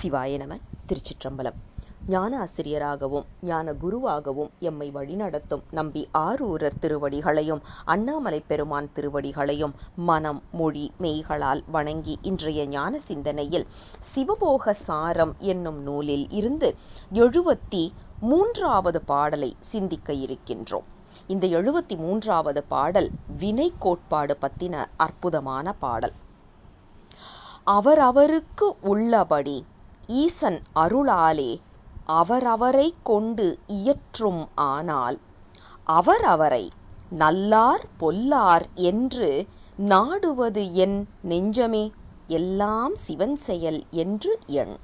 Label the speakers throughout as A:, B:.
A: சிவாய நம திருச்சிற்றம்பலம். ஞான ஆசிரியராகவும் ஞான குருவாகவும் எம்மை வழிநடத்தும் நம்பி ஆரூரர் திருவடிகளையும் அண்ணாமலை பெருமான் திருவடிகளையும் மனம் மொழி மெய்களால் வணங்கி இன்றைய ஞான சிந்தனையில் சிவபோக சாரம் என்னும் நூலில் இருந்து எழுபத்தி மூன்றாவது பாடலை சிந்திக்க இருக்கின்றோம். இந்த எழுபத்தி மூன்றாவது பாடல் வினை கோட்பாடு பத்தின அற்புதமான பாடல். அவரவருக்கு உள்ளபடி ஈசன் அருளாலே அவரவரை கொண்டு இயற்றும் ஆனால் அவரவரை நல்லார் பொல்லார் என்று நாடுவது என் நெஞ்சமே. எல்லாம் சிவன் செயல் என்று எண்.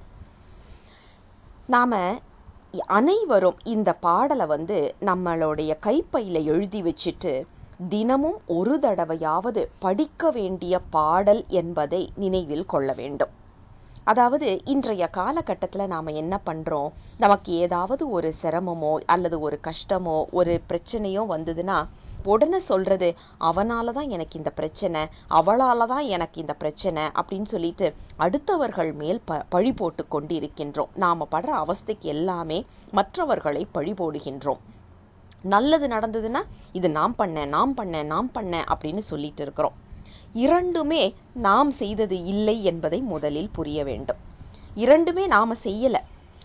A: நாம அனைவரும் இந்த பாடலை வந்து நம்மளுடைய கைப்பையில எழுதி வச்சுட்டு தினமும் ஒரு தடவையாவது படிக்க வேண்டிய பாடல் என்பதை நினைவில் கொள்ள வேண்டும். அதாவது இன்றைய காலகட்டத்தில் நாம் என்ன பண்ணுறோம் நமக்கு ஏதாவது ஒரு சிரமமோ அல்லது ஒரு கஷ்டமோ ஒரு பிரச்சனையோ வந்ததுன்னா உடனே சொல்றது அவனால தான் எனக்கு இந்த பிரச்சனை அவளால தான் எனக்கு இந்த பிரச்சனை அப்படின்னு சொல்லிட்டு அடுத்தவர்கள் மேல் ப பழி போட்டு கொண்டு இருக்கின்றோம் நாம் படுற அவஸ்தைக்கு எல்லாமே மற்றவர்களை பழி போடுகின்றோம். நல்லது நடந்ததுன்னா இது நாம் பண்ணேன் நாம் பண்ணேன் நாம் பண்ணேன் அப்படின்னு சொல்லிட்டு இருக்கிறோம். இரண்டுமே நாம் செய்தது இல்லை என்பதை முதலில் புரிய வேண்டும். இரண்டுமே நாம செய்யல.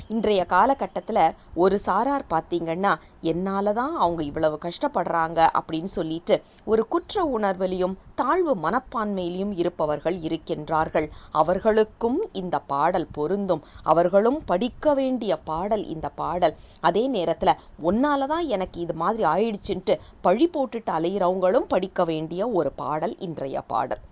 A: இன்றைய காலகட்டத்தில் ஒரு சாரார் பார்த்தீங்கன்னா என்னால் தான் அவங்க இவ்வளவு கஷ்டப்படுறாங்க அப்படின்னு சொல்லிட்டு ஒரு குற்ற உணர்விலையும் தாழ்வு மனப்பான்மையிலையும் இருப்பவர்கள் இருக்கின்றார்கள். அவர்களுக்கும் இந்த பாடல் பொருந்தும். அவர்களும் படிக்க வேண்டிய பாடல் இந்த பாடல். அதே நேரத்தில் ஒன்னால தான் எனக்கு இது மாதிரி ஆயிடுச்சுன்ட்டு பழி போட்டுட்டு அலையிறவங்களும் படிக்க வேண்டிய ஒரு பாடல் இன்றைய பாடல்.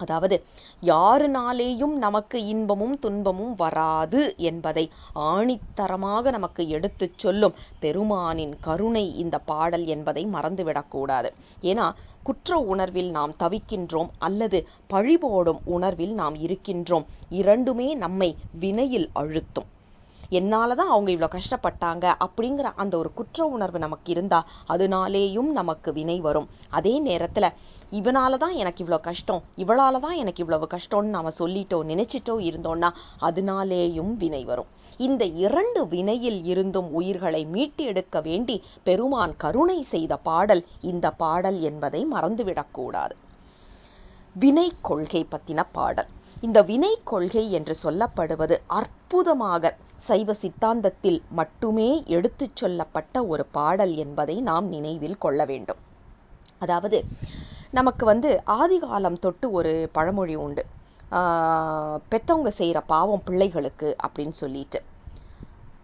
A: அதாவது யாருனாலேயும் நமக்கு இன்பமும் துன்பமும் வராது என்பதை ஆணித்தரமாக நமக்கு எடுத்துச் சொல்லும் பெருமானின் கருணை இந்த பாடல் என்பதை மறந்துவிடக்கூடாது ஏன்னா குற்ற உணர்வில் நாம் தவிக்கின்றோம் அல்லது பழிபோடும் உணர்வில் நாம் இருக்கின்றோம். இரண்டுமே நம்மை வினையில் அழுத்தும். என்னால தான் அவங்க இவ்வளோ கஷ்டப்பட்டாங்க அப்படிங்கிற அந்த ஒரு குற்ற உணர்வு நமக்கு இருந்தா அதனாலேயும் நமக்கு வினை வரும். அதே நேரத்தில் இவனால தான் எனக்கு இவ்வளோ கஷ்டம். இவளால தான் எனக்கு இவ்வளவு கஷ்டம்னு நாம சொல்லிட்டோ நினைச்சிட்டோ இருந்தோம்னா அதனாலேயும் வினை வரும். இந்த இரண்டு வினையில் இருந்தும் உயிர்களை மீட்டு எடுக்க வேண்டி பெருமான் கருணை செய்த பாடல் இந்த பாடல் என்பதை மறந்துவிடக்கூடாது வினை கொள்கை பத்தின பாடல். இந்த வினை கொள்கை என்று சொல்லப்படுவது அற்புதமாக சைவ சித்தாந்தத்தில் மட்டுமே எடுத்துச் சொல்லப்பட்ட ஒரு பாடல் என்பதை நாம் நினைவில் கொள்ள வேண்டும். அதாவது நமக்கு வந்து ஆதிகாலம் தொட்டு ஒரு பழமொழி உண்டு. பெத்தவங்க செய்கிற பாவம் பிள்ளைகளுக்கு அப்படின்னு சொல்லிட்டு.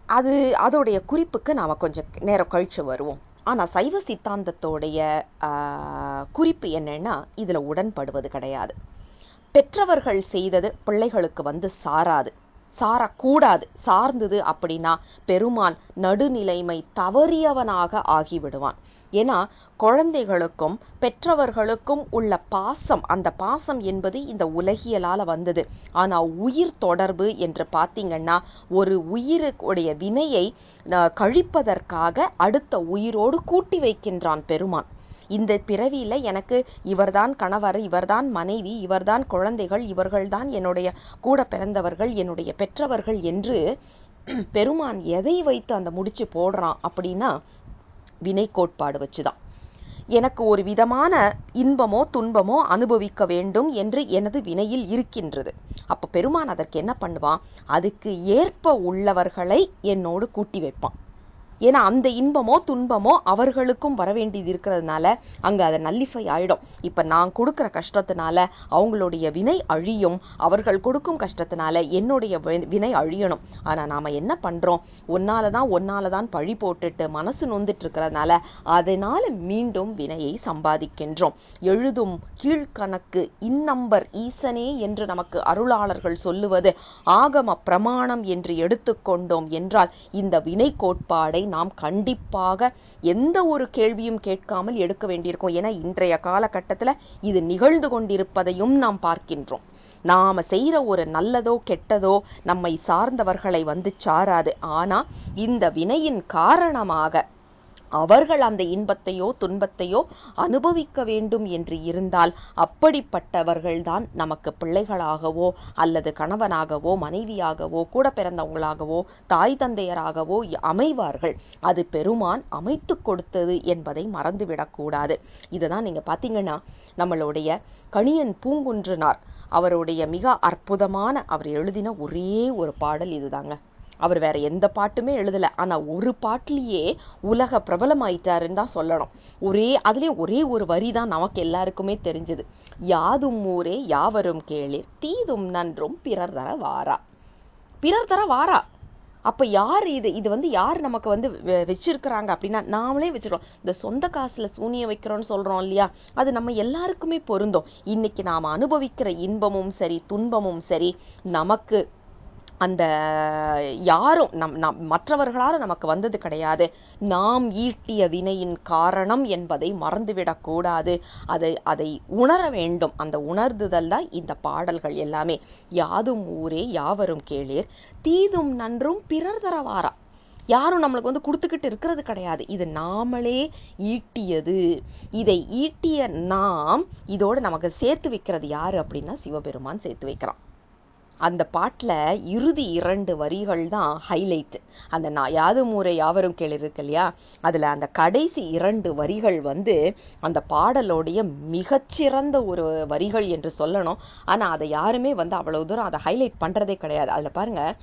A: அது அதோடைய குறிப்புக்கு நாம் கொஞ்சம் நேரம் கழிச்சு வருவோம். ஆனால் சைவ சித்தாந்தத்தோடைய குறிப்பு என்னன்னா இதில் உடன்படுவது கிடையாது. பெற்றவர்கள் செய்தது பிள்ளைகளுக்கு வந்து சாராது. சாரக்கூடாது. சார்ந்தது அப்படின்னா பெருமான் நடுநிலைமை தவறியவனாக ஆகிவிடுவான். ஏன்னா குழந்தைகளுக்கும் பெற்றவர்களுக்கும் உள்ள பாசம் அந்த பாசம் என்பது இந்த உலகியலால் வந்தது. ஆனால் உயிர் தொடர்பு என்று பார்த்தீங்கன்னா ஒரு உயிருடைய வினையை கழிப்பதற்காக அடுத்த உயிரோடு கூட்டி வைக்கின்றான் பெருமான். இந்த பிறவியில் எனக்கு இவர்தான் கணவர் இவர்தான் மனைவி இவர்தான் குழந்தைகள் இவர்கள்தான் என்னுடைய கூட பிறந்தவர்கள் என்னுடைய பெற்றவர்கள் என்று பெருமான் எதை வைத்து அந்த முடிச்சு போடுறான் அப்படின்னா வினை கோட்பாடு வச்சுதான். எனக்கு ஒரு விதமான இன்பமோ துன்பமோ அனுபவிக்க வேண்டும் என்று எனது வினையில் இருக்கின்றது. அப்ப பெருமான் அதற்கு என்ன பண்ணுவான்? அதுக்கு ஏற்ப உள்ளவர்களை என்னோடு கூட்டி வைப்பான். ஏன்னா அந்த இன்பமோ துன்பமோ அவர்களுக்கும் வர வேண்டியது இருக்கிறதுனால அங்கே அதை நல்லிஃபை ஆகிடும் இப்போ நான் கொடுக்குற கஷ்டத்தினால அவங்களுடைய வினை அழியும். அவர்கள் கொடுக்கும் கஷ்டத்தினால என்னுடைய வினை அழியணும். ஆனால் நாம் என்ன பண்ணுறோம் ஒன்னால தான் ஒன்னால தான் பழி போட்டுட்டு மனசு நொந்துட்டு இருக்கிறதுனால அதனால மீண்டும் வினையை சம்பாதிக்கின்றோம். எழுதும் கீழ்கணக்கு இந்நம்பர் ஈசனே என்று நமக்கு அருளாளர்கள் சொல்லுவது ஆகம பிரமாணம் என்று எடுத்துக்கொண்டோம் என்றால் இந்த வினை கோட்பாடை நாம் கண்டிப்பாக எந்த ஒரு கேள்வியும் கேட்காமல் எடுக்க வேண்டியிருக்கும். ஏன்னா இன்றைய காலகட்டத்தில் இது நிகழ்ந்து கொண்டிருப்பதையும் நாம் பார்க்கின்றோம். நாம செய்யற ஒரு நல்லதோ கெட்டதோ நம்மை சார்ந்தவர்களை வந்து சாராது. ஆனால் இந்த வினையின் காரணமாக அவர்கள் அந்த இன்பத்தையோ துன்பத்தையோ அனுபவிக்க வேண்டும் என்று இருந்தால் அப்படிப்பட்டவர்கள்தான் நமக்கு பிள்ளைகளாகவோ அல்லது கணவனாகவோ மனைவியாகவோ கூட பிறந்தவங்களாகவோ தாய் தந்தையராகவோ அமைவார்கள். அது பெருமான் அமைத்து கொடுத்தது என்பதை மறந்துவிடக்கூடாது இதுதான் நீங்கள் பார்த்தீங்கன்னா நம்மளுடைய கணியன் பூங்குன்றனார். அவருடைய மிக அற்புதமான அவர் எழுதின ஒரே ஒரு பாடல் இதுதாங்க. அவர் வேற எந்த பாட்டுமே எழுதல. ஆனா ஒரு பாட்டிலேயே உலக பிரபலமாயிட்டாருன்னு தான் சொல்லணும். ஒரே அதுலேயே ஒரே ஒரு வரி தான் நமக்கு எல்லாருக்குமே தெரிஞ்சது. யாதும் ஊரே யாவரும் கேளிர் தீதும் நன்றும் பிறர் தர வாரா. பிறர் தர வாரா. அப்போ யார் இது? இது வந்து யார் நமக்கு வந்து வெ- வச்சிருக்கிறாங்க அப்படின்னா நாமளே வச்சிருக்கோம் இந்த சொந்த காசுல சூனியம் வைக்கிறோம்னு சொல்றோம் இல்லையா? அது நம்ம எல்லாருக்குமே பொருந்தும். இன்னைக்கு நாம அனுபவிக்கிற இன்பமும் சரி துன்பமும் சரி நமக்கு அந்த யாரும் நம் நம் மற்றவர்களால் நமக்கு வந்தது கிடையாது. நாம் ஈட்டிய வினையின் காரணம் என்பதை மறந்துவிடக்கூடாது அதை அதை உணர வேண்டும். அந்த உணர்ந்துதல் தான் இந்த பாடல்கள் எல்லாமே. யாதும் ஊரே யாவரும் கேளீர். தீதும் நன்றும் பிறர் தரவாரா? யாரும் நம்மளுக்கு வந்து கொடுத்துக்கிட்டு இருக்கிறது கிடையாது. இது நாமளே ஈட்டியது. இதை ஈட்டிய நாம் இதோடு நமக்கு சேர்த்து வைக்கிறது யார் அப்படின்னா சிவபெருமான் சேர்த்து வைக்கிறான். அந்த பாட்டில் இறுதி இரண்டு வரிகள் தான் ஹைலைட் அந்த நான் யாது மூரை யாவரும் கேள் இருக்கு இல்லையா? அதில் அந்த கடைசி இரண்டு வரிகள் வந்து அந்த பாடலோடைய மிகச்சிறந்த ஒரு வரிகள் என்று சொல்லணும். ஆனால் அதை யாருமே வந்து அவ்வளோ தூரம் அதை ஹைலைட் பண்ணுறதே கிடையாது. அதில் பாருங்கள்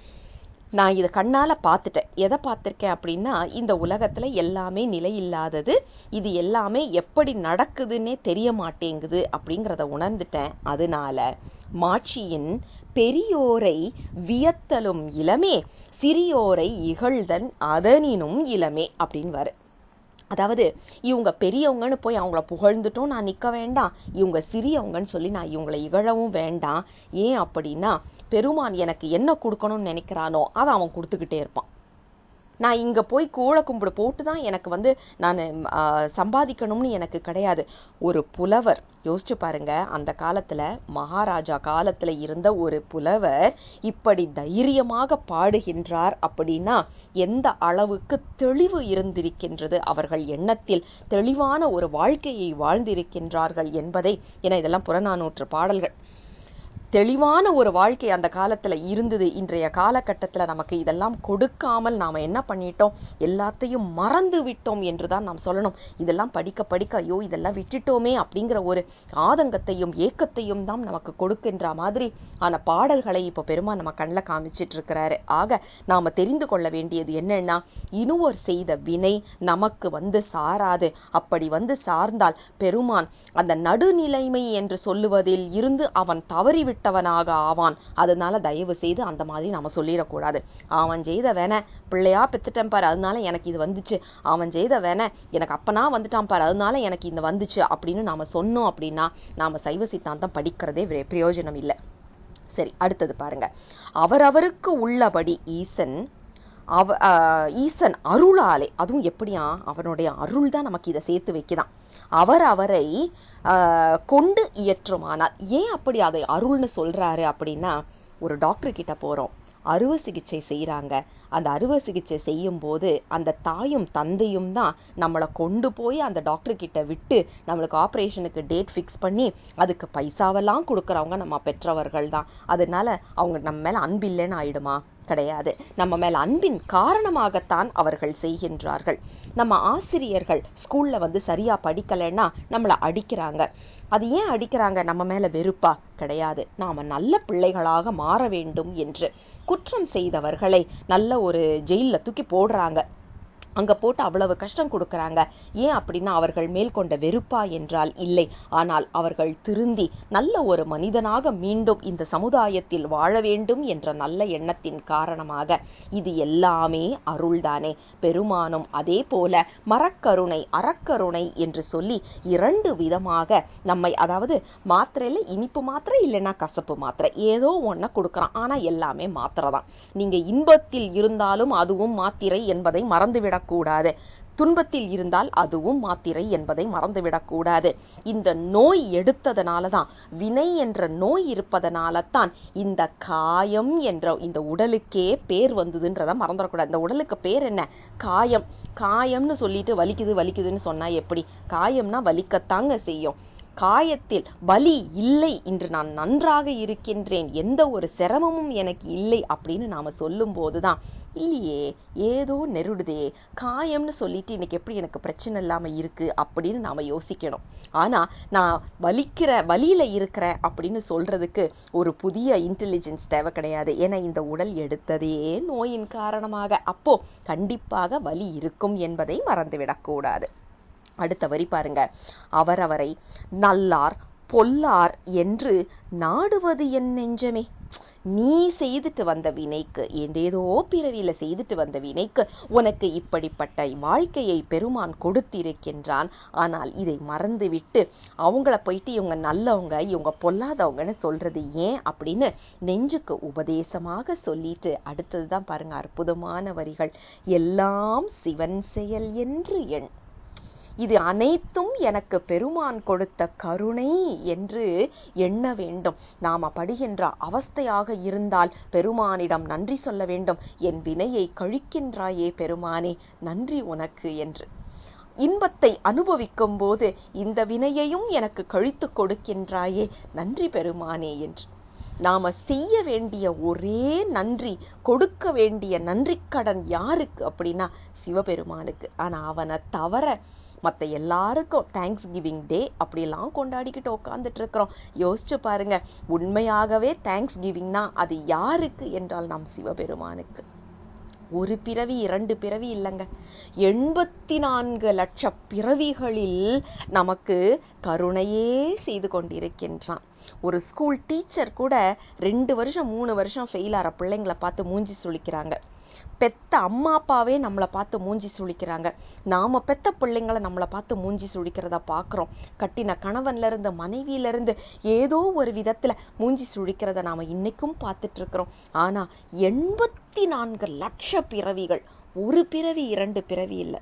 A: நான் இதை கண்ணால் பார்த்துட்டேன். எதை பார்த்துருக்கேன் அப்படின்னா இந்த உலகத்தில் எல்லாமே நிலையில்லாதது இது எல்லாமே எப்படி நடக்குதுன்னே தெரிய மாட்டேங்குது அப்படிங்கிறத உணர்ந்துட்டேன். அதனால மாட்சியின் பெரியோரை வியத்தலும் இளமே சிறியோரை இகழ்தன் அதனினும் இளமே அப்படின்னு அதாவது இவங்க பெரியவங்கன்னு போய் அவங்கள புகழ்ந்துட்டும் நான் நிற்க வேண்டாம். இவங்க சிறியவங்கன்னு சொல்லி நான் இவங்களை இகழவும் வேண்டாம். ஏன் அப்படின்னா பெருமான் எனக்கு என்ன கொடுக்கணும்னு நினைக்கிறானோ அதை அவன் கொடுத்துக்கிட்டே இருப்பான். நான் இங்கே போய் கூழ கும்பிடு போட்டு தான் எனக்கு வந்து நான் சம்பாதிக்கணும்னு எனக்கு கிடையாது. ஒரு புலவர் யோசிச்சு பாருங்க அந்த காலத்தில் மகாராஜா காலத்தில் இருந்த ஒரு புலவர் இப்படி தைரியமாக பாடுகின்றார் அப்படின்னா எந்த அளவுக்கு தெளிவு இருந்திருக்கின்றது அவர்கள் எண்ணத்தில் தெளிவான ஒரு வாழ்க்கையை வாழ்ந்திருக்கின்றார்கள் என்பதை ஏன்னா இதெல்லாம் புறநானூற்று பாடல்கள். தெளிவான ஒரு வாழ்க்கை அந்த காலத்தில் இருந்தது. இன்றைய காலகட்டத்தில் நமக்கு இதெல்லாம் கொடுக்காமல் நாம் என்ன பண்ணிட்டோம்? எல்லாத்தையும் மறந்து விட்டோம் என்று தான் நாம் சொல்லணும். இதெல்லாம் படிக்க படிக்க ஐயோ இதெல்லாம் விட்டுட்டோமே அப்படிங்கிற ஒரு ஆதங்கத்தையும் ஏக்கத்தையும் தான் நமக்கு கொடுக்கின்ற மாதிரி ஆன பாடல்களை இப்போ பெருமான் நம்ம கண்ணில் காமிச்சிட்டு இருக்கிறாரு ஆக நாம் தெரிந்து கொள்ள வேண்டியது என்னன்னா இனுவர் செய்த வினை நமக்கு வந்து சாராது. அப்படி வந்து சார்ந்தால் பெருமான் அந்த நடுநிலைமை என்று சொல்லுவதில் இருந்து அவன் தவறிவிட்டு கெட்டவனாக ஆவான். அதனால தயவு செய்து அந்த மாதிரி நம்ம சொல்லிடக்கூடாது. அவன் செய்த வேணை பிள்ளையா பெத்துட்டேன் பாரு அதனால எனக்கு இது வந்துச்சு. அவன் செய்த வேண எனக்கு அப்பனா வந்துட்டான் பாரு அதனால எனக்கு இந்த வந்துச்சு அப்படின்னு நாம சொன்னோம் அப்படின்னா நாம சைவ சித்தாந்தம் படிக்கிறதே பிரயோஜனம் இல்லை. சரி அடுத்தது பாருங்க. அவரவருக்கு உள்ளபடி ஈசன் அவ ஈசன் அருளாலே அதுவும் எப்படியா? அவனுடைய அருள் தான் நமக்கு இதை சேர்த்து வைக்குதான். அவர் அவரை கொண்டு இயற்றுமானால் ஏன் அப்படி அதை அருள்னு சொல்றாரு அப்படின்னா ஒரு டாக்டர் கிட்ட போறோம். அறுவை சிகிச்சை செய்கிறாங்க அந்த அறுவை சிகிச்சை செய்யும் போது அந்த தாயும் தந்தையும் தான் நம்மளை கொண்டு போய் அந்த டாக்டர் கிட்ட விட்டு நம்மளுக்கு ஆப்ரேஷனுக்கு டேட் ஃபிக்ஸ் பண்ணி அதுக்கு பைசாவெல்லாம் கொடுக்கறவங்க நம்ம பெற்றவர்கள் தான். அதனால அவங்க நம்ம மேல அன்பில்லைன்னு ஆயிடுமா? கிடையாது. நம்ம மேல அன்பின் காரணமாகத்தான் அவர்கள் செய்கின்றார்கள். நம்ம ஆசிரியர்கள் ஸ்கூல்ல வந்து சரியா படிக்கலைன்னா நம்மளை அடிக்கிறாங்க. அது ஏன் அடிக்கிறாங்க? நம்ம மேல வெறுப்பா? கிடையாது. நாம நல்ல பிள்ளைகளாக மாற வேண்டும் என்று. குற்றம் செய்தவர்களை நல்ல ஒரு ஜெயில்ல தூக்கி போடுறாங்க. அங்கே போட்டு அவ்வளவு கஷ்டம் கொடுக்குறாங்க. ஏன் அப்படின்னா அவர்கள் மேல் கொண்ட வெறுப்பா என்றால் இல்லை. ஆனால் அவர்கள் திருந்தி நல்ல ஒரு மனிதனாக மீண்டும் இந்த சமுதாயத்தில் வாழ வேண்டும் என்ற நல்ல எண்ணத்தின் காரணமாக இது எல்லாமே அருள்தானே. பெருமானும் அதே போல மரக்கருணை அறக்கருணை என்று சொல்லி இரண்டு விதமாக நம்மை அதாவது மாத்திரையில இனிப்பு மாத்திரை இல்லைன்னா கசப்பு மாத்திரை ஏதோ ஒன்றை கொடுக்குறான். ஆனால் எல்லாமே மாத்திரை தான் நீங்கள் இன்பத்தில் இருந்தாலும் அதுவும் மாத்திரை என்பதை மறந்துவிடக்கூடாது துன்பத்தில் இருந்தால் அதுவும் மாத்திரை என்பதை மறந்துவிடக்கூடாது. இந்த நோய் எடுத்ததனால தான் வினை என்ற நோய் இருப்பதனால தான் இந்த காயம் என்ற இந்த உடலுக்கே பேர் வந்ததுன்றத மறந்துடக்கூடாது. இந்த உடலுக்கு பேர் என்ன? காயம். காயம்னு சொல்லிட்டு வலிக்குது வலிக்குதுன்னு சொன்னா எப்படி? காயம்னா வலிக்கத்தாங்க செய்யும். காயத்தில் வலி இல்லை இன்று நான் நன்றாக இருக்கின்றேன். எந்த ஒரு சிரமமும் எனக்கு இல்லை அப்படின்னு நாம் சொல்லும்போது தான் இல்லையே ஏதோ நெருடுதே காயம்னு சொல்லிட்டு இன்னைக்கு எப்படி எனக்கு பிரச்சனை இல்லாமல் இருக்கு அப்படின்னு நாம் யோசிக்கணும். ஆனால் நான் வலிக்கிற வலியில் இருக்கிறேன் அப்படின்னு சொல்கிறதுக்கு ஒரு புதிய இன்டெலிஜென்ஸ் தேவை கிடையாது. ஏன்னா இந்த உடல் எடுத்ததே நோயின் காரணமாக. அப்போது கண்டிப்பாக வலி இருக்கும் என்பதை மறந்துவிடக்கூடாது. அடுத்த வரி பாருங்க. அவரவரை நல்லார் பொல்லார் என்று நாடுவது என் நெஞ்சமே. நீ செய்துட்டு வந்த வினைக்கு ஏதேதோ பிறவியில செய்துட்டு வந்த வினைக்கு உனக்கு இப்படிப்பட்ட வாழ்க்கையை பெருமான் கொடுத்திருக்கின்றான். ஆனால் இதை மறந்துவிட்டு அவங்கள போயிட்டு இவங்க நல்லவங்க இவங்க பொல்லாதவங்கன்னு சொல்றது ஏன் அப்படின்னு நெஞ்சுக்கு உபதேசமாக சொல்லிட்டு அடுத்ததுதான் பாருங்க அற்புதமான வரிகள். எல்லாம் சிவன் செயல் என்று எண். இது அனைத்தும் எனக்கு பெருமான் கொடுத்த கருணை என்று எண்ண வேண்டும். நாம படுகின்ற அவஸ்தையாக இருந்தால் பெருமானிடம் நன்றி சொல்ல வேண்டும். என் வினையை கழிக்கின்றாயே பெருமானே நன்றி உனக்கு என்று. இன்பத்தை அனுபவிக்கும் போது இந்த வினையையும் எனக்கு கழித்து கொடுக்கின்றாயே நன்றி பெருமானே என்று. நாம செய்ய வேண்டிய ஒரே நன்றி கொடுக்க வேண்டிய நன்றிக்கடன் யாருக்கு அப்படின்னா சிவபெருமானுக்கு. ஆனா அவனை தவற மற்ற எல்லாருக்கும் தேங்க்ஸ் கிவிங் டே அப்படிலாம் கொண்டாடிக்கிட்டு உட்காந்துட்டு இருக்கிறோம் யோசிச்சு பாருங்க உண்மையாகவே தேங்க்ஸ் கிவிங்னா அது யாருக்கு என்றால் நம் சிவபெருமானுக்கு. ஒரு பிறவி இரண்டு பிறவி இல்லைங்க. எண்பத்தி நான்கு லட்ச பிறவிகளில் நமக்கு கருணையே செய்து கொண்டிருக்கின்றான். ஒரு ஸ்கூல் டீச்சர் கூட ரெண்டு வருஷம் மூணு வருஷம் ஃபெயில் ஆகிற பிள்ளைங்களை பார்த்து மூஞ்சி சுழிக்கிறாங்க பெத்த அம்மா அப்பாவே நம்மளை பார்த்து மூஞ்சி சுழிக்கிறாங்க. நாம பெத்த பிள்ளைங்களை நம்மளை பார்த்து மூஞ்சி சுழிக்கிறத பார்க்குறோம். கட்டின கணவன்ல இருந்து மனைவியில இருந்து ஏதோ ஒரு விதத்துல மூஞ்சி சுழிக்கிறத நாம இன்னைக்கும் பார்த்துட்டு இருக்கிறோம். ஆனா எண்பத்தி நான்கு லட்ச பிறவிகள் ஒரு பிறவி இரண்டு பிறவி இல்லை.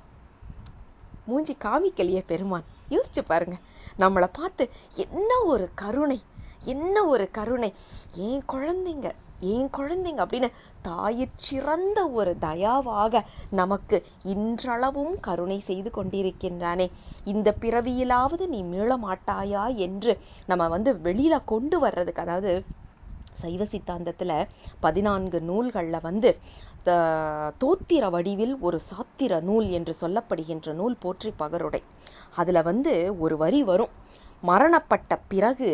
A: மூஞ்சி காமிக்கலையே பெருமான் யோசிச்சு பாருங்க. நம்மளை பார்த்து என்ன ஒரு கருணை என்ன ஒரு கருணை. ஏன் குழந்தைங்க ஏன் குழந்தைங்க அப்படின்னு தாயிற் சிறந்த ஒரு தயாவாக நமக்கு இன்றளவும் கருணை செய்து கொண்டிருக்கின்றானே. இந்த பிறவியிலாவது நீ மீள மாட்டாயா என்று நம்ம வந்து வெளியில கொண்டு வர்றதுக்கு அதாவது சைவ சித்தாந்தத்தில் பதினான்கு நூல்களில் வந்து தோத்திர வடிவில் ஒரு சாத்திர நூல் என்று சொல்லப்படுகின்ற நூல் போற்றி பகருடை. அதில் வந்து ஒரு வரி வரும். மரணப்பட்ட பிறகு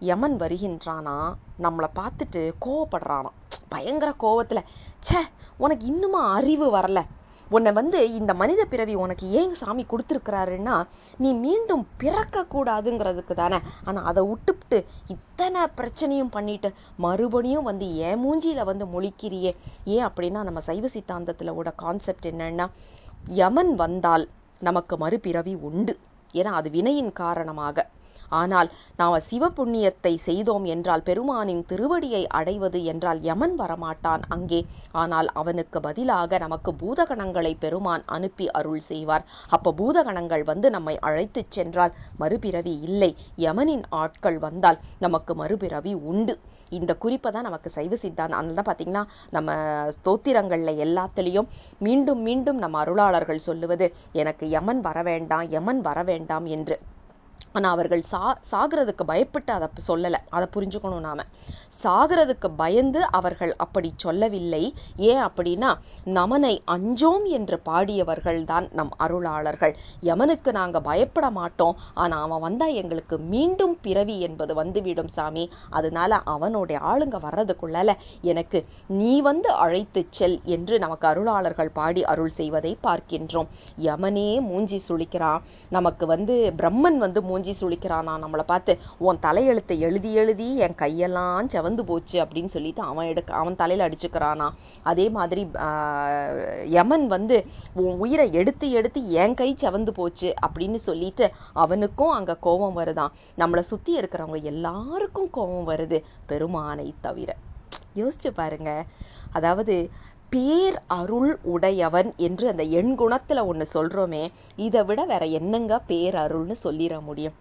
A: யமன் வருகின்றானா? நம்மளை பார்த்துட்டு கோவப்படுறானா. பயங்கர கோவத்தில் ச்சே உனக்கு இன்னுமா அறிவு வரல. உன்னை வந்து இந்த மனித பிறவி உனக்கு ஏன் சாமி கொடுத்துருக்கிறாருன்னா நீ மீண்டும் பிறக்கக்கூடாதுங்கிறதுக்கு தானே. ஆனால் அதை விட்டுப்புட்டு இத்தனை பிரச்சனையும் பண்ணிட்டு மறுபடியும் வந்து ஏன் மூஞ்சியில் வந்து முழிக்கிறியே. ஏன் அப்படின்னா நம்ம சைவ சித்தாந்தத்தில் உட கான்செப்ட் என்னன்னா யமன் வந்தால் நமக்கு மறுபிறவி உண்டு. ஏன்னா அது வினையின் காரணமாக. ஆனால் நாம் சிவபுண்ணியத்தை செய்தோம் என்றால் பெருமானின் திருவடியை அடைவது என்றால் யமன் வரமாட்டான் அங்கே. ஆனால் அவனுக்கு பதிலாக நமக்கு பூதகணங்களை பெருமான் அனுப்பி அருள் செய்வார். அப்போ பூதகணங்கள் வந்து நம்மை அழைத்துச் சென்றால் மறுபிறவி இல்லை. யமனின் ஆட்கள் வந்தால் நமக்கு மறுபிறவி உண்டு. இந்த குறிப்பை தான் நமக்கு சைவ சித்தாந்தம். அதனால தான் பார்த்தீங்கன்னா நம்ம ஸ்தோத்திரங்களில் எல்லாத்துலேயும் மீண்டும் மீண்டும் நம்ம அருளாளர்கள் சொல்லுவது எனக்கு யமன் வர வேண்டாம் யமன் வர வேண்டாம் என்று. ஆனா அவர்கள் சா சாகிறதுக்கு பயப்பட்டு அதை சொல்லலை. அதை புரிஞ்சுக்கணும் நாம. சாகிறதுக்கு பயந்து அவர்கள் அப்படி சொல்லவில்லை. ஏன் அப்படின்னா நமனை அஞ்சோம் என்று பாடியவர்கள் தான் நம் அருளாளர்கள். யமனுக்கு நாங்கள் பயப்பட மாட்டோம். ஆனால் அவன் வந்தால் எங்களுக்கு மீண்டும் பிறவி என்பது வந்துவிடும் சாமி. அதனால அவனுடைய ஆளுங்க வர்றதுக்குள்ளால எனக்கு நீ வந்து அழைத்து செல் என்று நமக்கு அருளாளர்கள் பாடி அருள் செய்வதை பார்க்கின்றோம். யமனே மூஞ்சி சுழிக்கிறான் நமக்கு வந்து பிரம்மன் வந்து மூஞ்சி சுழிக்கிறானா நம்மளை பார்த்து உன் தலையெழுத்தை எழுதி எழுதி என் கையெல்லாம் செவந்து போச்சு அப்படின்னு சொல்லிட்டு அவன் எடுக்க அவன் தலையில் அடிச்சுக்கிறானா. அதே மாதிரி யமன் வந்து உன் உயிரை எடுத்து எடுத்து என் கை செவந்து போச்சு அப்படின்னு சொல்லிட்டு அவனுக்கும் அங்கே கோபம் வருதான் நம்மளை சுற்றி இருக்கிறவங்க எல்லாருக்கும் கோபம் வருது பெருமானை தவிர. யோசிச்சு பாருங்க. அதாவது பேர் அருள் உடையவன் என்று அந்த எண் குணத்தில் ஒன்று சொல்கிறோமே இதை விட வேற என்னங்க பேர் அருள்னு சொல்லிட முடியும்?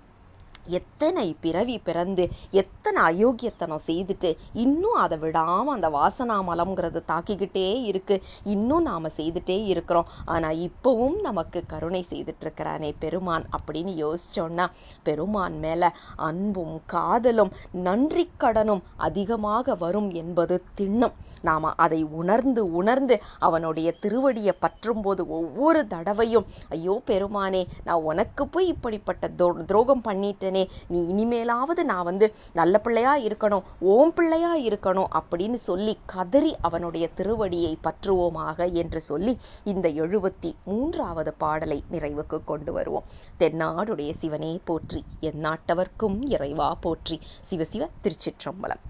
A: எத்தனை பிறவி பிறந்து எத்தனை அயோக்கியத்தனம் செய்துட்டு இன்னும் அதை விடாமல் அந்த வாசனா மலம்ங்கிறது தாக்கிக்கிட்டே இருக்கு. இன்னும் நாம செய்துட்டே இருக்கிறோம். ஆனால் இப்போவும் நமக்கு கருணை செய்துட்டு இருக்கிறானே பெருமான் அப்படின்னு யோசிச்சோம்னா பெருமான் மேல அன்பும் காதலும் நன்றி கடனும் அதிகமாக வரும் என்பது திண்ணம். நாம அதை உணர்ந்து உணர்ந்து அவனுடைய திருவடியை பற்றும் போது ஒவ்வொரு தடவையும் ஐயோ பெருமானே நான் உனக்கு போய் இப்படிப்பட்ட துரோ- துரோகம் பண்ணிட்டேனே. நீ இனிமேலாவது நான் வந்து நல்ல பிள்ளையா இருக்கணும் ஓம் பிள்ளையா இருக்கணும் அப்படின்னு சொல்லி கதறி அவனுடைய திருவடியை பற்றுவோமாக என்று சொல்லி இந்த எழுபத்தி மூன்றாவது பாடலை நிறைவுக்கு கொண்டு வருவோம். தென்னாடுடைய சிவனே போற்றி எந்நாட்டவர்க்கும் இறைவா போற்றி. சிவசிவ திருச்சிற்றம்பலம்.